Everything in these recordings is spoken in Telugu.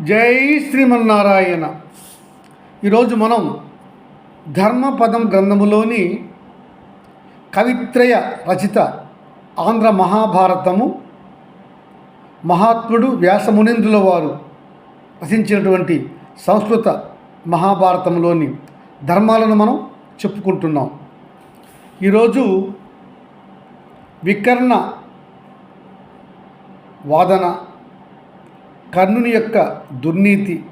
జై శ్రీమన్నారాయణ. ఈరోజు మనం ధర్మపదం గ్రంథములోని కవిత్రయ రచిత ఆంధ్ర మహాభారతము మహాత్ముడు వ్యాసమునీంద్రుల వారు రచించినటువంటి సంస్కృత మహాభారతంలోని ధర్మాలను మనం చెప్పుకుంటున్నాం. ఈరోజు వికర్ణ వాదన కర్ణుని యొక్క దుర్నీతి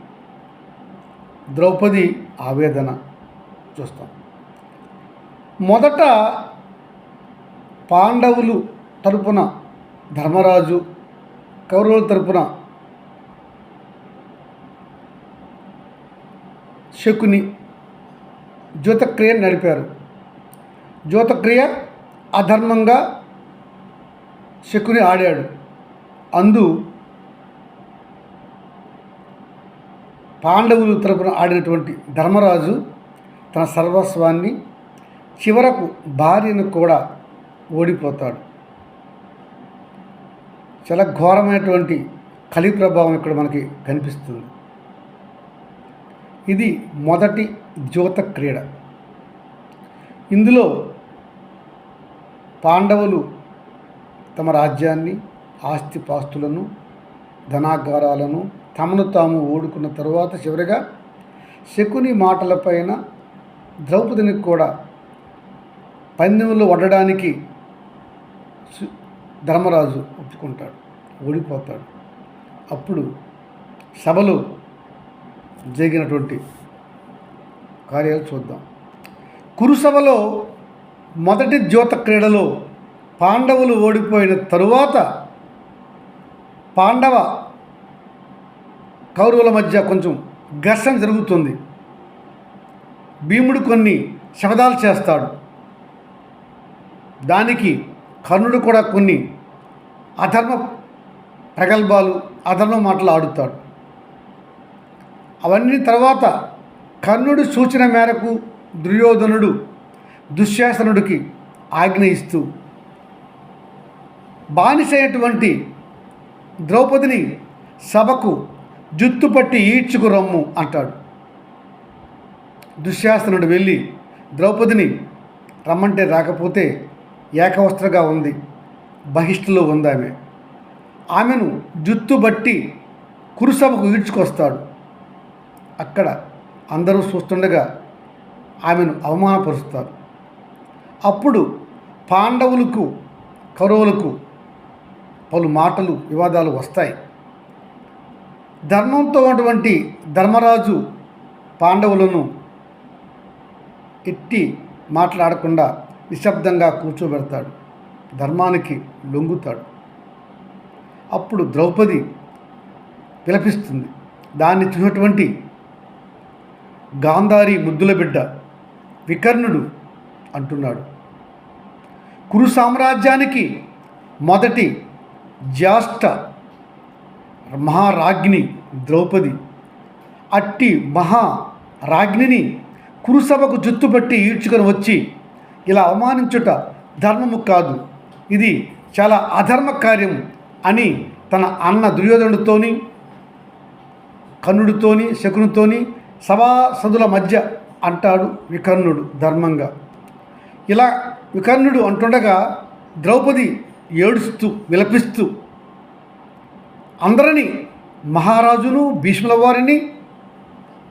ద్రౌపది ఆవేదన చూస్తాం. మొదట పాండవులు తరపున ధర్మరాజు కౌరవుల తరపున శకుని జ్యోతక్రియ నడిపారు. జ్యోతక్రియ అధర్మంగా శకుని ఆడాడు. అందు పాండవులు తరపున ఆడినటువంటి ధర్మరాజు తన సర్వస్వాన్ని చివరకు భార్యను కూడా ఓడిపోతాడు. చాలా ఘోరమైనటువంటి కలి ప్రభావం ఇక్కడ మనకి కనిపిస్తుంది. ఇది మొదటి జ్యోత క్రీడ. ఇందులో పాండవులు తమ రాజ్యాన్ని ఆస్తిపాస్తులను ధనాగారాలను తమను తాము ఓడుకున్న తరువాత చివరిగా శకుని మాటలపైన ద్రౌపదిని కూడా పందెంలో వడడానికి ధర్మరాజు ఒప్పుకుంటాడు ఓడిపోతాడు. అప్పుడు సభలో జరిగినటువంటి కార్యాలు చూద్దాం. కురుసభలో మొదటి జ్యోత క్రీడలో పాండవులు ఓడిపోయిన తరువాత పాండవ కౌరవుల మధ్య కొంచెం ఘర్షణ జరుగుతుంది. భీముడు కొన్ని శపథాలు చేస్తాడు. దానికి కర్ణుడు కూడా కొన్ని అధర్మ ప్రగల్భాలు అధర్మ మాటలు ఆడుతాడు. అవన్నీ తర్వాత కర్ణుడి సూచన మేరకు దుర్యోధనుడు దుశ్శాసనుడికి ఆజ్ఞ ఇస్తూ బానిసైనటువంటి ద్రౌపదిని సభకు జుత్తు పట్టి ఈడ్చుకు రమ్ము అంటాడు. దుశ్శాసనుడు వెళ్ళి ద్రౌపదిని రమ్మంటే రాకపోతే ఏకవస్త్రగా ఉంది బహిష్ఠలో ఉంది ఆమె ఆమెను జుత్తు బట్టి కురుసభకు ఈడ్చుకొస్తాడు. అక్కడ అందరూ చూస్తుండగా ఆమెను అవమానపరుస్తారు. అప్పుడు పాండవులకు కౌరవులకు పలు మాటలు వివాదాలు వస్తాయి. ధర్మంతో ఉన్నటువంటి ధర్మరాజు పాండవులను ఎట్టి మాట్లాడకుండా నిశ్శబ్దంగా కూర్చోబెడతాడు. ధర్మానికి లొంగుతాడు. అప్పుడు ద్రౌపది విలపిస్తుంది. దాన్ని చూసినటువంటి గాంధారి ముద్దుల బిడ్డ వికర్ణుడు అంటున్నాడు. కురు సామ్రాజ్యానికి మొదటి జ్యేష్ఠ మహారాజ్ఞి ద్రౌపది అట్టి మహారాజ్ఞిని కురుసభకు జుత్తుపట్టి ఈడ్చుకొని వచ్చి ఇలా అవమానించుట ధర్మము కాదు. ఇది చాలా అధర్మ కార్యం అని తన అన్న దుర్యోధనుడితోని కర్ణుడితోని శకునితోని సభాసదుల మధ్య అంటాడు వికర్ణుడు ధర్మంగా. ఇలా వికర్ణుడు అంటుండగా ద్రౌపది ఏడుస్తూ విలపిస్తూ అందరినీ మహారాజును భీష్ముల వారిని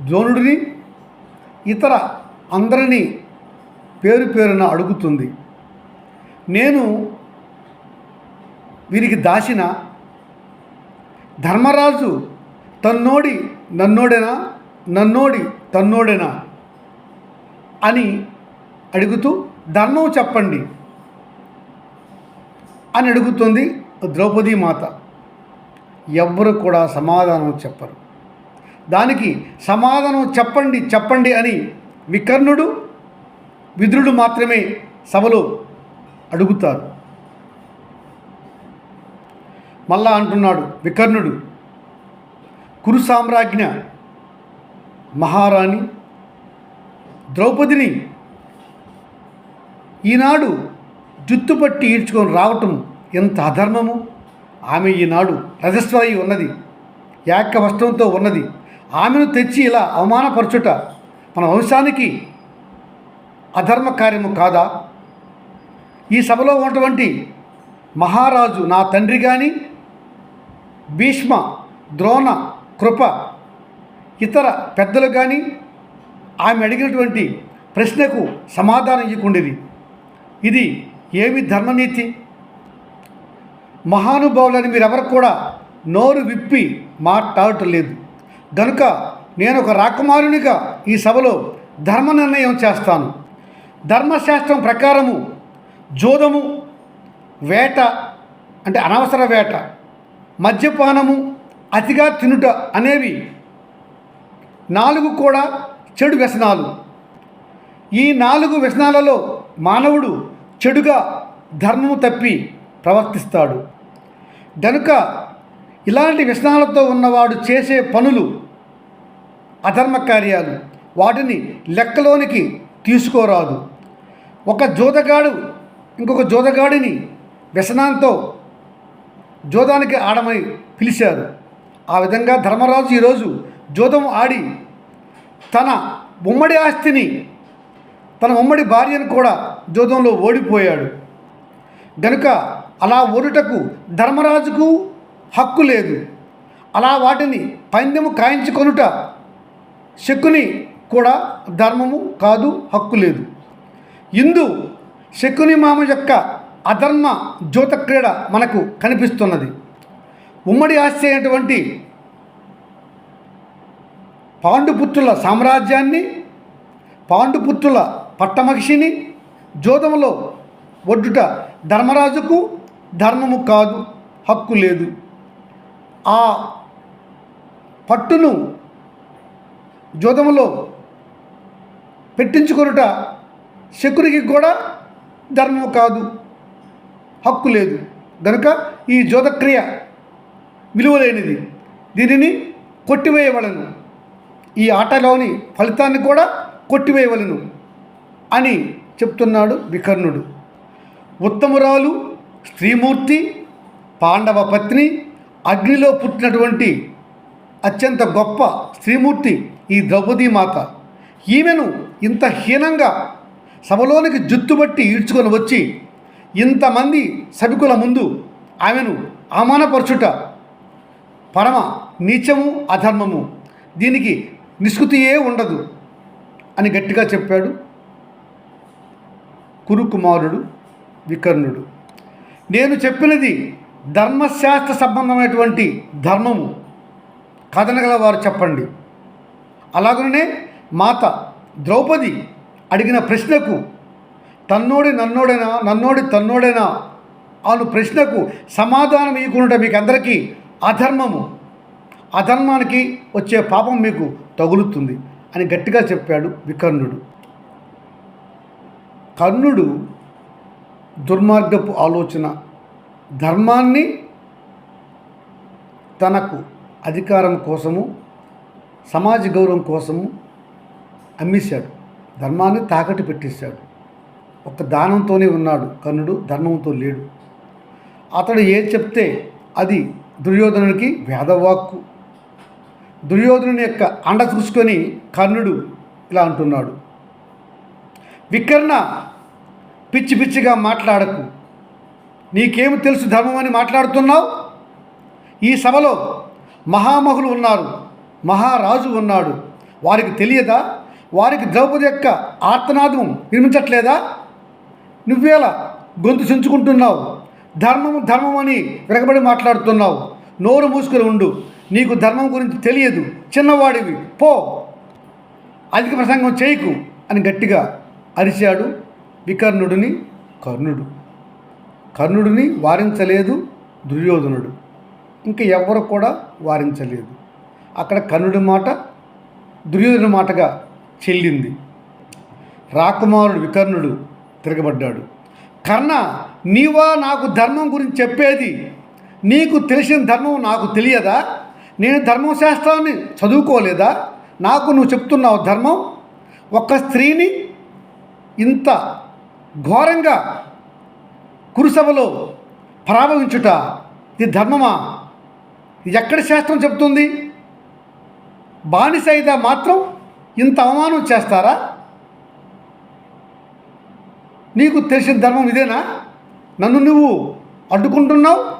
ద్రోణుడిని ఇతర అందరినీ పేరు పేరున అడుగుతుంది. నేను వీరికి దాచిన ధర్మరాజు తన్నోడి నన్నోడేనా నన్నోడి తన్నోడేనా అని అడుగుతూ ధర్మం చెప్పండి అని అడుగుతుంది ద్రౌపదీ మాత. ఎవ్వరు కూడా సమాధానం చెప్పరు. దానికి సమాధానం చెప్పండి చెప్పండి అని వికర్ణుడు విదురుడు మాత్రమే సభలో అడుగుతారు. మళ్ళా అంటున్నాడు వికర్ణుడు కురు సామ్రాజ్ఞ మహారాణి ద్రౌపదిని ఈనాడు జుత్తుపట్టి ఈడ్చుకొని రావటం ఎంత అధర్మము? ఆమె ఈనాడు రజస్వరై ఉన్నది యాక్క వస్త్రంతో ఉన్నది. ఆమెను తెచ్చి ఇలా అవమానపరచుట మన వంశానికి అధర్మ కార్యము కాదా? ఈ సభలో ఉన్నటువంటి మహారాజు నా తండ్రి కానీ భీష్మ ద్రోణ కృప ఇతర పెద్దలు కానీ ఆమె అడిగినటువంటి ప్రశ్నకు సమాధానం ఇవ్వకుండేది ఇది ఏమి ధర్మనీతి? మహానుభావులని మీరెవరు కూడా నోరు విప్పి మాట్లాడటం లేదు. గనుక నేను ఒక రాకుమారునిగా ఈ సభలో ధర్మ నిర్ణయం చేస్తాను. ధర్మశాస్త్రం ప్రకారము జోదము వేట అంటే అనవసర వేట మద్యపానము అతిగా తినుట అనేవి నాలుగు కూడా చెడు వ్యసనాలు. ఈ నాలుగు వ్యసనాలలో మానవుడు చెడుగా ధర్మము తప్పి ప్రవర్తిస్తాడు. గనుక ఇలాంటి వ్యసనాలతో ఉన్నవాడు చేసే పనులు అధర్మ కార్యాలు. వాటిని లెక్కలోనికి తీసుకోరాదు. ఒక జోదగాడు ఇంకొక జోదగాడిని వ్యసనంతో జోదానికి ఆడమని పిలిచారు. ఆ విధంగా ధర్మరాజు ఈరోజు జోదం ఆడి తన ఉమ్మడి ఆస్తిని తన ఉమ్మడి భార్యను కూడా జోదంలో ఓడిపోయాడు. గనుక అలా ఓడుటకు ధర్మరాజుకు హక్కు లేదు. అలా వాటిని పందెము కాయించుకొనుట శకుని కూడా ధర్మము కాదు హక్కు లేదు. ఇందు శకుని మామ యొక్క అధర్మ జ్యోత క్రీడ మనకు కనిపిస్తున్నది. ఉమ్మడి ఆస్తి అయినటువంటి పాండుపుత్రుల సామ్రాజ్యాన్ని పాండుపుత్రుల పట్టమహిషిని జోదములో ఒడ్డుట ధర్మరాజుకు ధర్మము కాదు హక్కు లేదు. ఆ పట్టును జోదములో పెట్టించుకొనుట శకునికి కూడా ధర్మము కాదు హక్కు లేదు. గనుక ఈ జోదక్రియ విలువలేనిది. దీనిని కొట్టివేయవలను. ఈ ఆటలోని ఫలితాన్ని కూడా కొట్టివేయవలను అని చెప్తున్నాడు వికర్ణుడు. ఉత్తమురాలు స్త్రీమూర్తి పాండవ పత్ని అగ్నిలో పుట్టినటువంటి అత్యంత గొప్ప స్త్రీమూర్తి ఈ ద్రౌపదీ మాత. ఈమెను ఇంత హీనంగా సభలోనికి జుత్తుబట్టి ఈడ్చుకొని వచ్చి ఇంతమంది సభికుల ముందు ఆమెను అవమానపరచుట పరమ నీచము అధర్మము. దీనికి నిష్కృతియే ఉండదు అని గట్టిగా చెప్పాడు కురుకుమారుడు వికర్ణుడు. నేను చెప్పినది ధర్మశాస్త్ర సంబంధమైనటువంటి ధర్మము. కథనగల వారు చెప్పండి. అలాగనే మాత ద్రౌపది అడిగిన ప్రశ్నకు తన్నోడి నన్నోడైనా నన్నోడి తన్నోడైనా? అను ప్రశ్నకు సమాధానం ఇవ్వకుండా మీకు అందరికీ అధర్మము. అధర్మానికి వచ్చే పాపం మీకు తగులుతుంది అని గట్టిగా చెప్పాడు వికర్ణుడు. కర్ణుడు దుర్మార్గపు ఆలోచన ధర్మాన్ని తనకు అధికారం కోసము సమాజ గౌరవం కోసము అమ్మేశాడు. ధర్మాన్ని తాకట్టు పెట్టేశాడు. ఒక దానంతోనే ఉన్నాడు. కర్ణుడు ధర్మంతో లేడు. అతడు ఏ చెప్తే అది దుర్యోధనునికి వేదవాక్కు. దుర్యోధనుని యొక్క అండ చూసుకొని కర్ణుడు ఇలా అంటున్నాడు. వికర్ణ పిచ్చి పిచ్చిగా మాట్లాడకు. నీకేమి తెలుసు ధర్మం అని మాట్లాడుతున్నావు? ఈ సభలో మహామహులు ఉన్నారు మహారాజు ఉన్నాడు. వారికి తెలియదా? వారికి ద్రౌపది యొక్క ఆర్తనాదం వినిపించట్లేదా? నువ్వేలా గొంతు చించుకుంటున్నావు? ధర్మము ధర్మం అని వెనకబడి మాట్లాడుతున్నావు. నోరు మూసుకొని ఉండు. నీకు ధర్మం గురించి తెలియదు. చిన్నవాడివి. పో. అధిక ప్రసంగం చేయకు అని గట్టిగా అరిచాడు వికర్ణుడిని కర్ణుడు. కర్ణుడిని వారించలేదు దుర్యోధనుడు. ఇంకా ఎవ్వరు కూడా వారించలేదు. అక్కడ కర్ణుడి మాట దుర్యోధన మాటగా చెల్లింది. రాకుమారుడు వికర్ణుడు తిరగబడ్డాడు. కర్ణ నీవా నాకు ధర్మం గురించి చెప్పేది? నీకు తెలిసిన ధర్మం నాకు తెలియదా? నేను ధర్మశాస్త్రాన్ని చదువుకోలేదా? నాకు నువ్వు చెప్తున్నావు ధర్మం? ఒక స్త్రీని ఇంత ఘోరంగా కురుసభలో ప్రారంభించుట ఇది ధర్మమా? ఇది ఎక్కడ శాస్త్రం చెప్తుంది బానిస అయితే మాత్రం ఇంత అవమానం చేస్తారా? నీకు తెలిసిన ధర్మం ఇదేనా? నన్ను నువ్వు అడ్డుకుంటున్నావు?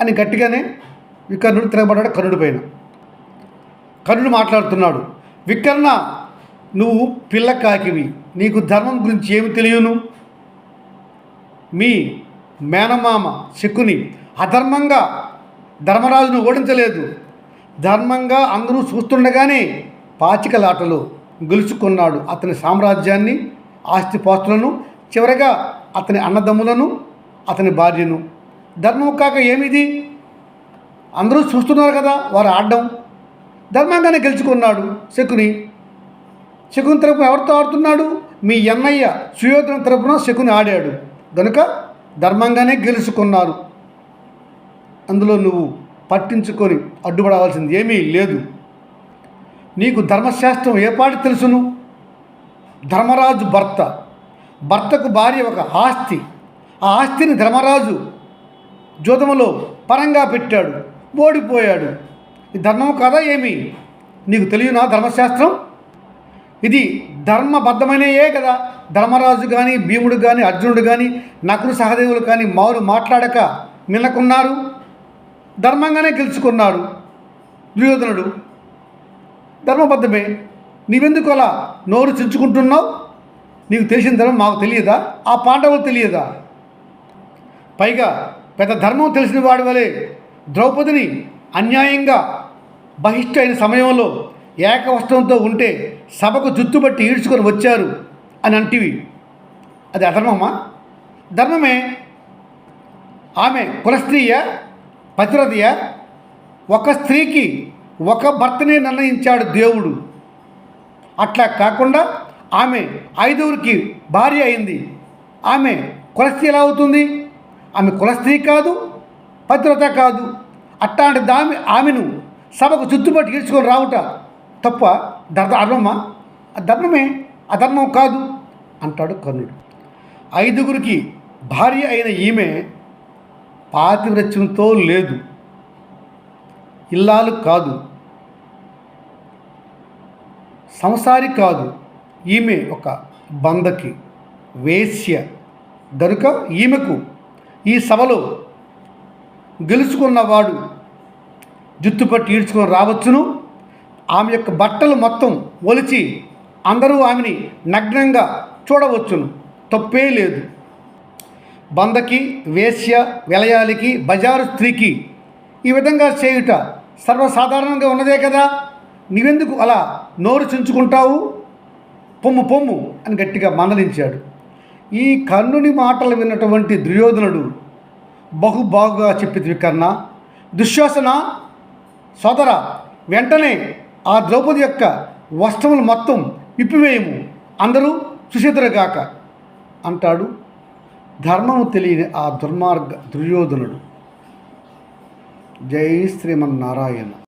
అని గట్టిగానే వికర్ణుడు తిరగబడ్డాడు కర్ణుడి పైన. కర్ణుడు మాట్లాడుతున్నాడు వికర్ణ నువ్వు పిల్ల కాకివి. నీకు ధర్మం గురించి ఏమి తెలియను? మీ మేనమామ శకుని అధర్మంగా ధర్మరాజును ఓడించలేదు. ధర్మంగా అందరూ చూస్తుండగానే పాచికలాటలో గెలుచుకున్నాడు అతని సామ్రాజ్యాన్ని ఆస్తిపాస్తులను చివరగా అతని అన్నదమ్ములను అతని భార్యను. ధర్మం కాక ఏమిది? అందరూ చూస్తున్నారు కదా వారు ఆడడం. ధర్మంగానే గెలుచుకున్నాడు శకుని. శకుని తరపున ఎవరితో ఆడుతున్నాడు? మీ అన్నయ్య సుయోధన తరపున శకుని ఆడాడు. గనుక ధర్మంగానే గెలుచుకున్నారు. అందులో నువ్వు పట్టించుకొని అడ్డుపడవలసింది ఏమీ లేదు. నీకు ధర్మశాస్త్రం ఏపాటి తెలుసును? ధర్మరాజు భర్త. భర్తకు భార్య ఒక ఆస్తి. ఆ ఆస్తిని ధర్మరాజు జోదములో పరంగా పెట్టాడు ఓడిపోయాడు. ఈ ధర్మం కదా ఏమి? నీకు తెలియనా ధర్మశాస్త్రం? ఇది ధర్మబద్ధమైనయే కదా. ధర్మరాజు కానీ భీముడు కానీ అర్జునుడు కానీ నకులు సహదేవులు కానీ మారు మాట్లాడక నిలకున్నారు. ధర్మంగానే గెలుచుకున్నాడు దుర్యోధనుడు ధర్మబద్ధమే. నీవెందుకు అలా నోరు చించుకుంటున్నావు? నీకు తెలిసిన ధర్మం మాకు తెలియదా? ఆ పాండవులు తెలియదా? పైగా పెద్ద ధర్మం తెలిసిన వాడి వలె ద్రౌపదిని అన్యాయంగా బహిష్ట అయిన సమయంలో ఏకవస్త్రంతో ఉంటే సభకు జుత్తుబట్టి ఈడ్చుకొని వచ్చారు. అని అంటివి. అది అధర్మమా? ధర్మమే ఆమె కులస్త్రీయ పతిరథియ ఒక స్త్రీకి ఒక భర్తనే నిర్ణయించాడు దేవుడు. అట్లా కాకుండా ఆమె ఐదుగురికి భార్య అయింది. ఆమె కులస్త్రీ ఎలా అవుతుంది? ఆమె కులస్త్రీ కాదు పతివ్రత కాదు. అట్లాంటి దామి ఆమెను సభకు చుట్టుపట్టి గెలుచుకొని రావుట తప్ప ధర్మ అధర్మమా? ధర్మమే అధర్మం కాదు. అంటాడు కర్ణుడు. ఐదుగురికి భార్య అయిన ఈమె పాతివ్రత్యంతో లేదు. ఇల్లాలు కాదు. సంసారి కాదు. ఈమె ఒక బందకి వేశ్య. గనుక ఈమెకు ఈ సభలో గెలుచుకున్నవాడు జుత్తుపట్టి ఈడ్చుకొని రావచ్చును. ఆమె యొక్క బట్టలు మొత్తం ఒలిచి అందరూ ఆమెని నగ్నంగా చూడవచ్చును. తప్పే లేదు. బందకి వేశ్య వెలయాలికి బజారు స్త్రీకి ఈ విధంగా చేయుట సర్వసాధారణంగా ఉన్నదే కదా? నీవెందుకు అలా నోరు చించుకుంటావు? పొమ్ము పొమ్ము అని గట్టిగా మందలించాడు. ఈ కర్ణుని మాటలు విన్నటువంటి దుర్యోధనుడు బహుబాగుగా చెప్పితివి కర్ణ దుశ్శాసన సోదర వెంటనే ఆ ద్రౌపది యొక్క వస్త్రములు మొత్తం విప్పివేయము. అందరూ సుశీతరుగాక అంటాడు. ధర్మము తెలియని ఆ దుర్మార్గ దుర్యోధనుడు. జై శ్రీమన్నారాయణ.